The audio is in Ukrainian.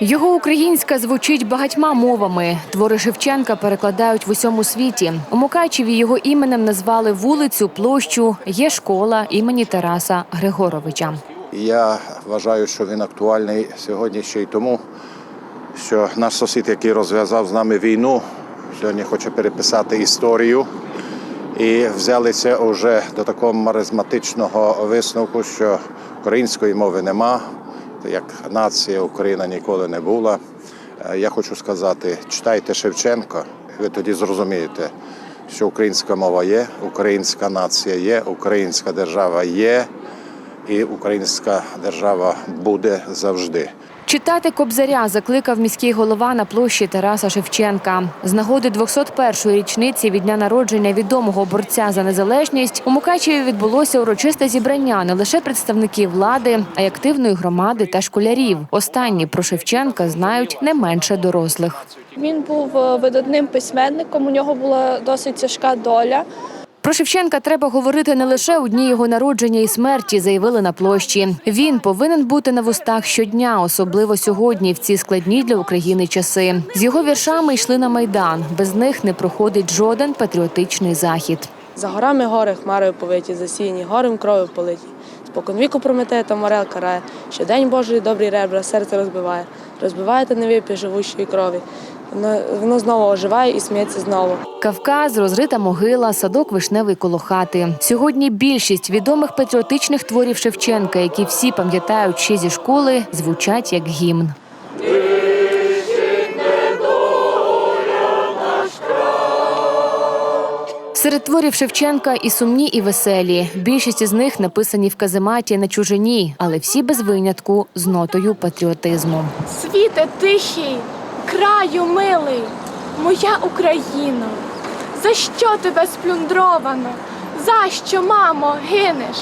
Його українська звучить багатьма мовами. Твори Шевченка перекладають в усьому світі. У Мукачеві його іменем назвали вулицю, площу. Є школа імені Тараса Григоровича. Я вважаю, що він актуальний сьогодні ще й тому, що наш сусід, який розв'язав з нами війну, сьогодні хоче переписати історію. І взялися вже до такого маризматичного висновку, що української мови нема, як нація Україна ніколи не була. Е, Я хочу сказати, читайте Шевченка, ви тоді зрозумієте, що українська мова є, українська нація є, українська держава є, і українська держава буде завжди. Читати Кобзаря закликав міський голова на площі Тараса Шевченка. З нагоди 201-ї річниці від дня народження відомого борця за незалежність у Мукачеві відбулося урочисте зібрання не лише представників влади, а й активної громади та школярів. Останні про Шевченка знають не менше дорослих. Він був е, видатним письменником. У нього була досить тяжка доля. Про Шевченка треба говорити не лише у дні його народження і смерті, заявили на площі. Він повинен бути на вустах щодня, особливо сьогодні, в ці складні для України часи. З його віршами йшли на майдан. Без них не проходить жоден патріотичний захід. За горами гори, хмарою повиті, засіяні, горем кров'ю политі. Спокон віку Прометея та морел карає, що день Божий добрі ребра серце розбиває. Розбиває та не вип'є живущої крові. Воно, воно знову оживає і сміється знову. Кавказ, розрита могила, садок вишневий коло хати. Сьогодні більшість відомих патріотичних творів Шевченка, які всі пам'ятають ще зі школи, звучать як гімн. Серед творів Шевченка і сумні, і веселі. Більшість із них написані в казематі на чужині, але всі без винятку з нотою патріотизму. Світе тихий, краю милий, моя Україна. За що тебе сплюндровано? За що, мамо, гинеш?